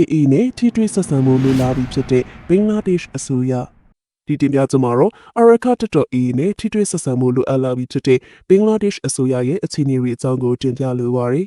AA နဲ့ထိတွေ့ဆက်ဆံမှုလိုလားပြီးဖြစ်တဲ့ဘင်္ဂလားဒေ့ရှ်အစိုးရဒီတင်ပြကြမှာတော့အရခတ်တော် AA နဲ့ထိတွေ့ဆက်ဆံမှုလိုအပ်လာပြီးဖြစ်တဲ့ဘင်္ဂလားဒေ့ရှ်အစိုးရရဲ့အခြေအနေတွေအကြောင်းကိုတင်ပြလိုပါရယ်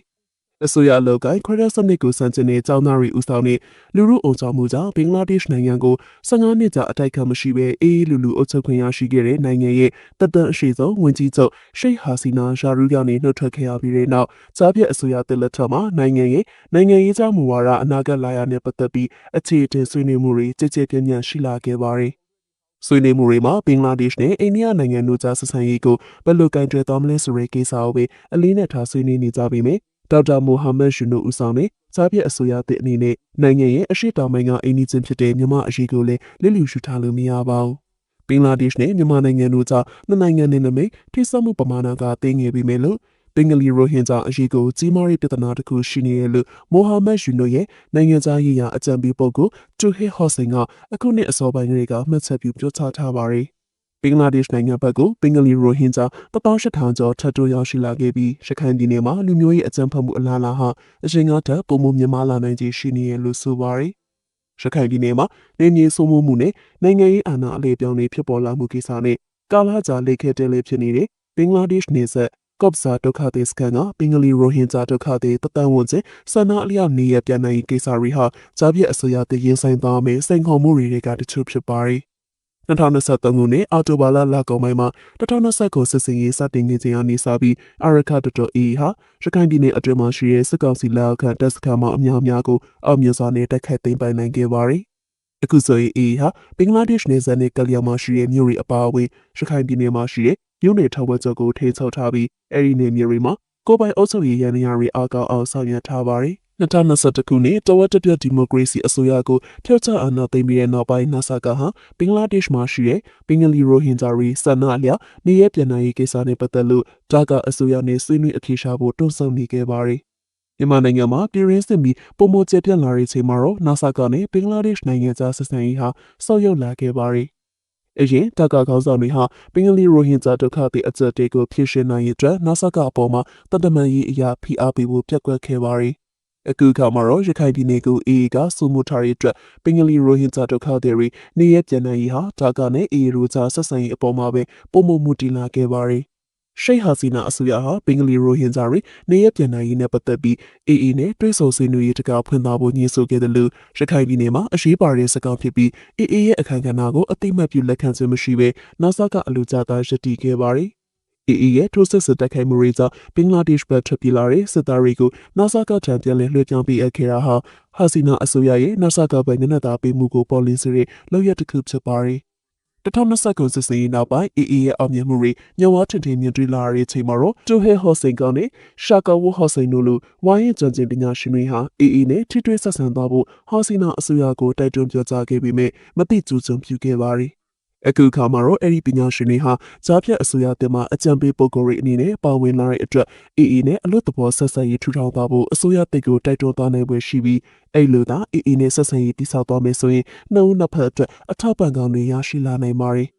အစိုးရအလုပ်ကိုင်ခရစနစ်ကိုစံကျင်တဲ့ကျောင်းသားတွေဦးဆောင်တဲ့လူမှုအုံချောင်းမှုကြောင့်ဘင်္ဂလားဒေ့ရှ်နိုင်ငံကို15နှစ်ကြာအတိုက်ခံမရှိဘဲအေးအေးလူလူအုပ်ချုပ်ခွင့်ရရှိခဲ့တဲ့နိုင်ငံရဲ့တပ်တန့်အရှိဆုံးဝင်ကြီးချုပ်ရှိတ်ဟာစီနာရှာရူကနေနှုတ်ထွက်ခဲ့ရပြီးတဲ့နောက်ကြားပြတ်အစိုးရတစ်လက်ထက်မှာနိုင်ငံရဲ့နိုင်ငံရေးကြောင့်မူဝါဒအနာဂတ်လာရနဲ့ပတ်သက်ပြီးအခြေအတင်ဆွေးနွေးမှုတွေကြည်ကြဲပြန့်ပြန့်ရှိလာခဲ့ပါတယ်။ဆွေးနွေးမှုတွေမှာဘင်္ဂလားဒေ့ရှ်နဲ့အိန္ဒိယနိုင်ငံတို့ကြားဆက်ဆံရေးကိုဘယ်လိုကင်တွယ်သွားမလဲဆိုတဲ့ကိစ္စကိုပဲအလေးနဲ့ထားဆွေးနွေးနေကြပြီမယ်။ ဒေါက်တာမိုဟာမက်ယူနိုဦးဆောင်တဲ့စားပြည့်အစိုးရသစ်အနေနဲ့နိုင်ငံရဲ့အရှိတောင်ပိုင်းကအိန္ဒိချင်းဖြစ်တဲ့မြန်မာအရေးကိုလည်းလစ်လျူရှုထားလို့မရပါဘူး။ဘင်္ဂလားဒေ့ရှ်နဲ့မြန်မာနိုင်ငံတို့ကြားနှစ်နိုင်ငံနဲ့နမိတ်ထိစပ်မှုပမာဏကသိငယ်ပြီးမယ်လို့ဘင်္ဂလီရိုဟင်ဂျာအရေးကိုကြီးမားတဲ့ပြဿနာတစ်ခုရှိနေရလို့မိုဟာမက်ယူနိုရဲ့နိုင်ငံသားရေးရာအကြံပေးပုဂ္ဂိုလ်တူဟေဟော့ဆင်ကအခုနှစ်အစောပိုင်းကလေးကမှတ်ချက်ပြုပြောကြားထားပါတယ်။ ဘင်္ဂလားဒေ့ရှ်နိုင်ငံဘက်ကိုဘင်္ဂလီရိုဟင်ဂျာ18000ကျော်ထပ်တိုးရောက်ရှိလာခဲ့ပြီးရခိုင်ပြည်နယ်မှာလူမျိုးရေးအကြမ်းဖက်မှုအလားအလာဟာအချိန်ကတည်းကပုံမှုမြင့်မားလာနိုင်ခြေရှိနေရလို့ဆိုပါရယ်ရခိုင်ပြည်နယ်မှာနေမြေစိုးမိုးမှုနဲ့နိုင်ငံရေးအာဏာအလေးပြောင်းတွေဖြစ်ပေါ်လာမှုကိစ္စနဲ့ကာလကြာလက်ခဲတဲလေးဖြစ်နေတဲ့ဘင်္ဂလားဒေ့ရှ်နယ်စပ်ကော့ပစာဒုက္ခသည်စခန်းကဘင်္ဂလီရိုဟင်ဂျာဒုက္ခသည်တသန်းဝန်းကျင်ဆန္ဒအလျောက်နေရပြန်နိုင်ကိစ္စတွေဟာကြားပြည့်အစိုးရတည်ရင်ဆိုင်သွားမယ်စိန်ခေါ်မှုတွေကတချို့ဖြစ်ပါရဲ့ 2023ခုနှစ်အောက်တိုဘာလလကုန်ပိုင်းမှာ2029စစ်စင်ရေးစတင်နေချိန်ကနေစပြီးအာရခတ်တော်အီဟာရခိုင်ပြည်နယ်အတွင်းမှာရှိတဲ့စစ်ကောင်စီလက်အောက်ခံတပ်စခန်းမှအများအများကိုအောင်မြင်စွာနဲ့တိုက်ခိုက်သိမ်းပိုင်နိုင်ခဲ့ပါတယ်။အခုဆိုရင်အီဟာဘင်္ဂလားဒေ့ရှ်နယ်စပ်နဲ့ကလျောက်မှာရှိတဲ့မြို့တွေအပါအဝင်ရခိုင်ပြည်နယ်မှာရှိတဲ့မြို့နယ်ထောက်ဝက်ကျော်ကိုထိချုပ်ထားပြီးအဲဒီနယ်မြေတွေမှာကိုပိုင်အုပ်ချုပ်ရေးရန်ရာတွေအကောက်အောင်ဆောင်ရွက်ထားပါတယ်။ 2021ခုနှစ်တဝက်တပြတ်ဒီမိုကရေစီအစိုးရကိုဖျောက်ချအာဏာသိမ်းပြီးတဲ့နောက်ပိုင်းနာဆာကဟာဘင်္ဂလားဒေ့ရှ်မှာရှိတဲ့ဘင်္ဂလီရိုဟင်ဂျာတွေဆန္ဒအလျောက်နေရပြန်နိုင်ရေးကိစ္စနဲ့ပတ်သက်လို့ဒါကအစိုးရနဲ့ဆွေးနွေးအဖြေရှာဖို့တွန်းဆုံနေခဲ့ပါတယ်။မြန်မာနိုင်ငံမှာပြည်ရင်းစစ်ပြီးပုံမကျပြန့်လာတဲ့ချိန်မှာတော့နာဆာကနဲ့ဘင်္ဂလားဒေ့ရှ်နိုင်ငံကြားဆက်ဆံရေးဟာဆောက်ရောက်လာခဲ့ပါတယ်။အရင်တက္ကခေါင်းဆောင်တွေဟာပင်ဂလီရိုဟင်ဂျာဒုက္ခသည်အကြက်တွေကိုဖြည့်ရှင်းနိုင်ရေးအတွက်နာဆာကအပေါ်မှာတတမန်ရေးအရာဖိအားပေးဖို့ပြက်ကွက်ခဲ့ပါတယ် အခုခါမှာတော့ရခိုင်ပြည်နယ်ကို AA ကစုမှုထားတဲ့အတွက်ပင်ဂလီရိုဟင်ဂျာဒုက္ခသည်တွေနေရပြန်နိုင်ရေးဟာဒါကနဲ့ AA တို့ကြားဆက်ဆံရေးအပေါ်မှာပဲပုံမှုမှုတည်လာခဲ့ပါတယ်။ရှိတ်ဟာစီနာအစိုးရဟာဘင်္ဂလီရိုဟင်ဂျာတွေနေရပြန်နိုင်ရေးနဲ့ပတ်သက်ပြီး AA နဲ့တွဲဆုံဆွေးနွေးရေးတကာဖွင့်သားဖို့ညှိဆိုခဲ့တယ်လို့ရခိုင်ပြည်နယ်မှာအရေးပါတဲ့စကားဖြစ်ပြီး AA ရဲ့အခမ်းအနားကိုအတိမတ်ပြုလက်ခံခြင်းမရှိဘဲနောက်ဆကအလူကြသားရည်တည်ခဲ့ပါတယ်။ AA ရဲ့ထိုးစစ်စစ်တိုက်ခိုက်မှုတွေကြောင့်ဘင်္ဂလားဒေ့ရှ်ဘက်ထွက်ပြေးလာတဲ့စစ်သားတွေကိုနာဆာကထံပြန်လည်လွှဲပြောင်းပေးအပ်ခဲ့တာဟာဟာစီနာအစိုးရရဲ့နာဆာကဘက်ညနေသားပေးမှုကိုပေါ်လင်းစေတဲ့လောက်ရတစ်ခုဖြစ်ပါတယ်2029စစ်စင်နောက်ပိုင်း AA ရဲ့အောင်မြင်မှုတွေညဝါထင်ထင်မြင်တွေ့လာတဲ့ချိန်မှာတော့တူဟဲဟော့စိန်ကောင်နဲ့ရှာကာဝဟော့စိန်တို့လိုဝိုင်းရင်ကြံကျင်ပညာရှင်တွေဟာ AA နဲ့ထိတွေ့ဆက်ဆံသွားဖို့ဟော့စီနာအစိုးရကိုတိုက်တွန်းပြောကြားခဲ့ပေမဲ့မတိကျကြုံပြုခဲ့ပါတယ် အခုခါမှာတော့အဲ့ဒီပညာရှင်တွေဟာကြားဖြတ်အစိုးရတင်မှာအကြံပေးပုဂ္ဂိုလ်တွေအနေနဲ့ပါဝင်လာတဲ့အတွက် AA နဲ့အလွတ်တဘောဆက်ဆက်ရေးထူထောင်သွားဖို့အစိုးရတိတ်ကိုတိုက်တွန်းသွားနိုင်ပွဲရှိပြီးအဲ့လိုသာ AA နဲ့ဆက်ဆက်ရေးတိစောက်သွားမယ်ဆိုရင်နှုံနှစ်ဖက်အတွက်အထောက်ပံ့ကောင်းတွေရရှိလာနိုင်ပါတယ်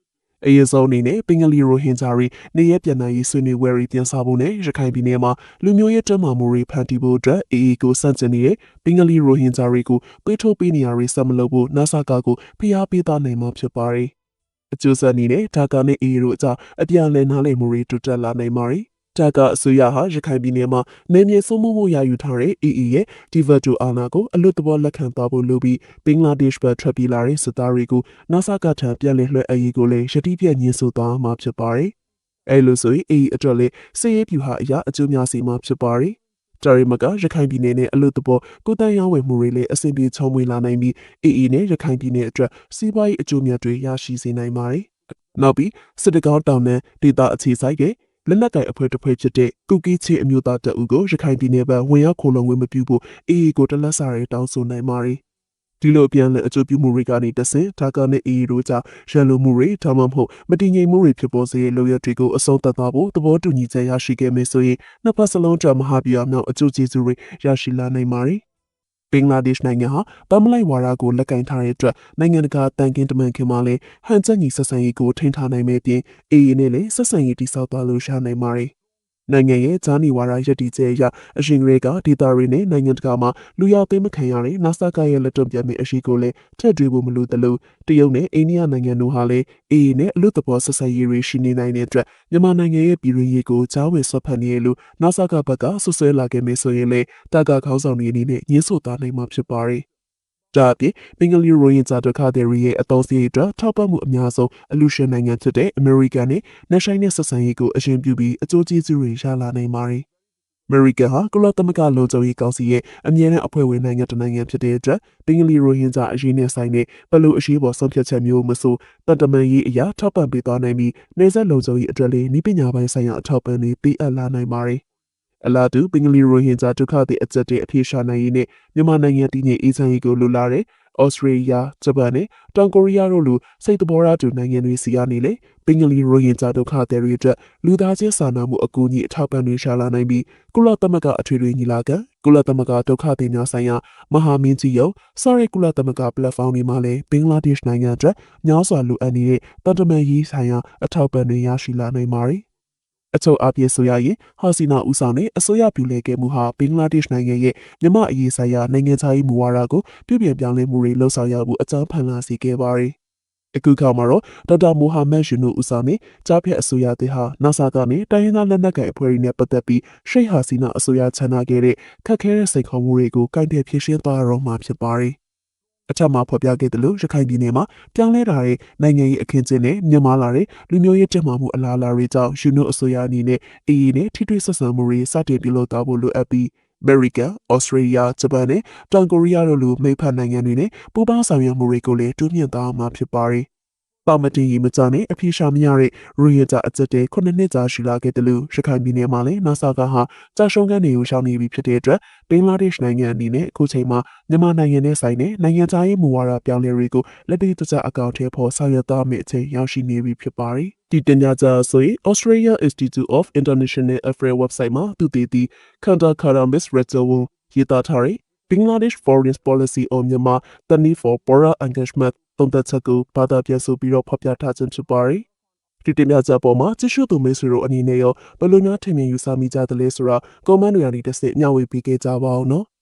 အရေးဆုံးအနေနဲ့ပင်ဂလီရိုဟင်ဂျာတွေနေရပြန်နိုင်ရေးဆွေးနွေးဝယ်ရီပြန်စားဖို့နဲ့ရခိုင်ပြည်နယ်မှာလူမျိုးရေးတမမှုတွေဖန်တီးဖို့အတွက် AA ကိုစန့်ကျင်နေတဲ့ပင်ဂလီရိုဟင်ဂျာတွေကိုပေးထုတ်ပေးနေရတွေဆက်မလုပ်ဖို့ NASA ကကိုဖိအားပေးသားနိုင်မှာဖြစ်ပါတယ်။ အကျိုးဆက်အနေနဲ့ဒါကာနဲ့အေတို့အကြားအပြန်အလှန်နားလည်မှုတွေတိုးတက်လာနိုင်ပါတယ်။ဒါကအစိုးရဟာရခိုင်ပြည်နယ်မှာနေမြေစိုးမိုးမှုရယူထားတဲ့ EE ရဲ့ဒီဗတ်တူအာနာကိုအလွတ်တဘောလက်ခံသွားဖို့လိုပြီးဘင်္ဂလားဒေ့ရှ်ဘက်ထွက်ပြေးလာတဲ့စစ်သားတွေကိုနာဆာကထံပြန်လည်လွှဲအရေးကိုလည်းရတိပြည့်ညှင်းဆိုသွားမှာဖြစ်ပါတယ်။အဲလိုဆိုရင် EE အတွက်လည်းစစ်ရေးပြူဟာအရာအကျိုးများစီမှာဖြစ်ပါတယ်။ ဂျာရီမကရခိုင်ပြည်နယ်နဲ့အလို့တဘောကိုတန်းရောင်းဝယ်မှုတွေလည်းအဆင်ပြေချုံမွေလာနိုင်ပြီးအေအေနဲ့ရခိုင်ပြည်နယ်အတွက်စီးပွားရေးအကျိုးမြတ်တွေရရှိစေနိုင်ပါတယ်။နောက်ပြီးစစ်တကောင်းတောင်နဲ့ဒေသအခြေစိုက်တဲ့လက်နက်ကိုင်အဖွဲ့တစ်ဖွဲ့ဖြစ်တဲ့ကုကီချေအမျိုးသားတပ်ဦးကိုရခိုင်ပြည်နယ်ဘက်ဝင်ရောက်ခိုလုံဝင်မပြုဖို့အေအေကိုတလက်စာရဲတောင်းဆိုနိုင်ပါတယ်။ ဒီလိုပြန်လည်အကျိုးပြုမှုတွေကနေတဆင့်ဒါကနဲ့ AA တို့ကြားရန်လိုမှုတွေဒါမှမဟုတ်မတည်ငြိမ်မှုတွေဖြစ်ပေါ်စေတဲ့လုပ်ရတွေကိုအဆုံးသတ်သွားဖို့သဘောတူညီချက်ရရှိခဲ့မယ်ဆိုရင်နှစ်ဖက်စလုံးကြားမဟာဗျူဟာမြောက်အကျိုးကျေးဇူးတွေရရှိလာနိုင်ပါတယ်။ဘင်္ဂလားဒေ့ရှ်နိုင်ငံဟာဗမလိုက်ဝါဒကိုလက်ကင်ထားတဲ့အတွက်နိုင်ငံတကာတန်ကင်းတမန်ခင်မှာလည်းဟန်ချက်ညီဆက်ဆံရေးကိုထိန်းထားနိုင်မယ့်ပြင် AA နဲ့လည်းဆက်ဆံရေးတိစောက်သွားလို့ရနိုင်ပါတယ်။ နိုင်ငံရဲ့ဂျာနီဝါဒရည်တည်ချက်အရအရှင်ဂရေကဒေတာရီနဲ့နိုင်ငံတကာမှာလူရောက်သိမ်းမခံရတဲ့ NASA ကရဲ့လက်တွန့်ပြန်မယ့်အရှိကိုလည်းထည့်သွင်းဖို့မလိုသလိုတရုတ်နဲ့အိန္ဒိယနိုင်ငံတို့ဟာလည်း AA နဲ့အလို့သဘောဆက်ဆံရေးတွေရှိနေနိုင်တဲ့အတွက်မြန်မာနိုင်ငံရဲ့ပြည်တွင်းရေးကိုကြားဝင်ဆွတ်ဖက်နေရလို့ NASA ကဘက်ကဆွဆွဲလာခဲ့မယ်ဆိုရင်လည်းတာကာခေါင်းဆောင်တွေအနေနဲ့ညှင်းဆိုသားနိုင်မှာဖြစ်ပါတယ်။ ဒါအပြင်ဘင်္ဂလီရိုဟင်ဂျာဒုက္ခသည်တွေရဲ့အတော်စီအတွက်ထောက်ပံ့မှုအများဆုံးအလူရှင်နိုင်ငံဖြစ်တဲ့အမေရိကန်နဲ့နှဆိုင်တဲ့ဆက်ဆံရေးကိုအရင်ပြုပြီးအကျိုးကျေးဇူးတွေရလာနိုင်ပါတယ်။အမေရိကန်ဟာကုလသမဂ္ဂလုံခြုံရေးကောင်စီရဲ့အမြဲတမ်းအဖွဲ့ဝင်နိုင်ငံတစ်နိုင်ငံဖြစ်တဲ့အတွက်ဘင်္ဂလီရိုဟင်ဂျာအရေးနဲ့ဆိုင်တဲ့ဘလို့အရေးပေါ်ဆုံးဖြတ်ချက်မျိုးမဆိုတန်တမန်ရေးအရာထောက်ပံ့ပေးသွားနိုင်ပြီးနေဆက်လုံခြုံရေးအတွက်လည်းဤပညာပိုင်းဆိုင်ရာအထောက်ပံ့တွေပေးအပ်လာနိုင်ပါတယ် အလားတူဘင်္ဂလီရိုဟင်ဂျာဒုက္ခသည်အကျက်တွေအပြေရှာနိုင်ရေးနဲ့မြန်မာနိုင်ငံတည်ငြိမ်အေးချမ်းရေးကိုလိုလားတဲ့ဩစတြေးလျဂျပန်နဲ့တောင်ကိုရီးယားတို့လိုစိတ်တဘောထားတူနိုင်ငံတွေစီကနေလေဘင်္ဂလီရိုဟင်ဂျာဒုက္ခသည်တွေအတွက်လူသားချင်းစာနာမှုအကူအညီအထောက်ပံ့တွေရှာလာနိုင်ပြီးကုလသမဂ္ဂအထွေထွေညီလာခံကုလသမဂ္ဂဒုက္ခသည်များဆိုင်ရာမဟာမင်းကြီးရုံးစရဲကုလသမဂ္ဂပလက်ဖောင်းတွေမှာလည်းဘင်္ဂလားဒေ့ရှ်နိုင်ငံအတွက်ညောစွာလိုအပ်နေတဲ့တန်တမန်ရေးဆိုင်ရာအထောက်ပံ့တွေရရှိလာနိုင်ပါတယ် အချို့အပြည့်ဆိုရရင်ဟာစီနာဦးဆောင်တဲ့အစိုးရပြုလဲခဲ့မှုဟာဘင်္ဂလားဒေ့ရှ်နိုင်ငံရဲ့မြမအရေးဆိုင်ရာနိုင်ငံခြားရေးမူဝါဒကိုပြုပြင်ပြောင်းလဲမှုတွေလှုပ်ဆောင်ရမှုအကြောင်းဖန်လာစေခဲ့ပါတယ်။အခုခါမှာတော့ဒေါက်တာမိုဟာမက်ယူနူဦးဆောင်တဲ့ကြားဖြတ်အစိုးရသည်ဟာ NASA ကနေတိုင်းရင်းသားလက်နက်ကိုင်အဖွဲ့တွေနဲ့ပတ်သက်ပြီးရှိတ်ဟာစီနာအစိုးရချန်နာခဲ့တဲ့ခက်ခဲတဲ့စိန်ခေါ်မှုတွေကိုကန့်တယ်ဖြေရှင်းသွားတော့မှာဖြစ်ပါတယ်။ အထက်မှာဖော်ပြခဲ့သလိုရခိုင်ပြည်နယ်မှာပြောင်းလဲလာတဲ့နိုင်ငံရေးအခင်းကျင်းနဲ့မြန်မာလာတဲ့လူမျိုးရေးတက်မှမှုအလားအလာတွေကြောင့်ယူနိုအစိုးရအနေနဲ့အေးနဲ့ထိတွေ့ဆက်ဆံမှုတွေစတင်ပြုလုပ်သွားဖို့လိုအပ်ပြီးအမေရိကန်၊ဩစတြေးလျ၊ဂျပန်နဲ့တောင်ကိုရီးယားတို့လိုမိတ်ဖက်နိုင်ငံတွေနဲ့ပူးပေါင်းဆောင်ရွက်မှုတွေကိုလည်းတိုးမြှင့်သွားမှာဖြစ်ပါတယ်။ ပေါမတင်ရီမကြနဲ့အပြေရှာမရတဲ့ရူရတာအကျက်တဲ့ခုနှစ်နှစ်ကြာရှိလာခဲ့တယ်လို့ရခိုင်ပြည်နယ်မှာလည်း NASA ကဟာကြာရှုံးကန်တွေကိုရှောင်နေပြီဖြစ်တဲ့အတွက်ဘင်္ဂလားဒေ့ရှ်နိုင်ငံအနေနဲ့အခုချိန်မှာမြန်မာနိုင်ငံနဲ့ဆိုင်တဲ့နိုင်ငံသားရေးမူဝါဒပြောင်းလဲတွေကိုလက်တွေ့ကျကျအကောင့်ထဲပေါ်ဆောင်ရွက်သားမယ့်အချိန်ရောက်ရှိနေပြီဖြစ်ပါတယ်။ဒီတင်ပြကြဆိုရင် Australia Institute of International Affairs website မှာသူတည်သည့် Kanda Karamis Retzowon ရေးသားထားတဲ့ Bangladesh Foreign Policy on Myanmar The Need for Broader Engagement သုံးသပ်ချက်ကိုဘာသာပြန်ဆိုပြီးတော့ဖော်ပြထားခြင်းဖြစ်ပါတယ်။ဒီတင်ပြချက်ပေါ်မှာကြည့်ရှုသူမိတ်ဆွေတို့အနေနဲ့ရောဘယ်လိုများထင်မြင်ယူဆမိကြသလဲဆိုတာ comment တွေကနေတစ်ဆင့်မျှဝေပေးခဲ့ကြပါအောင်နော်။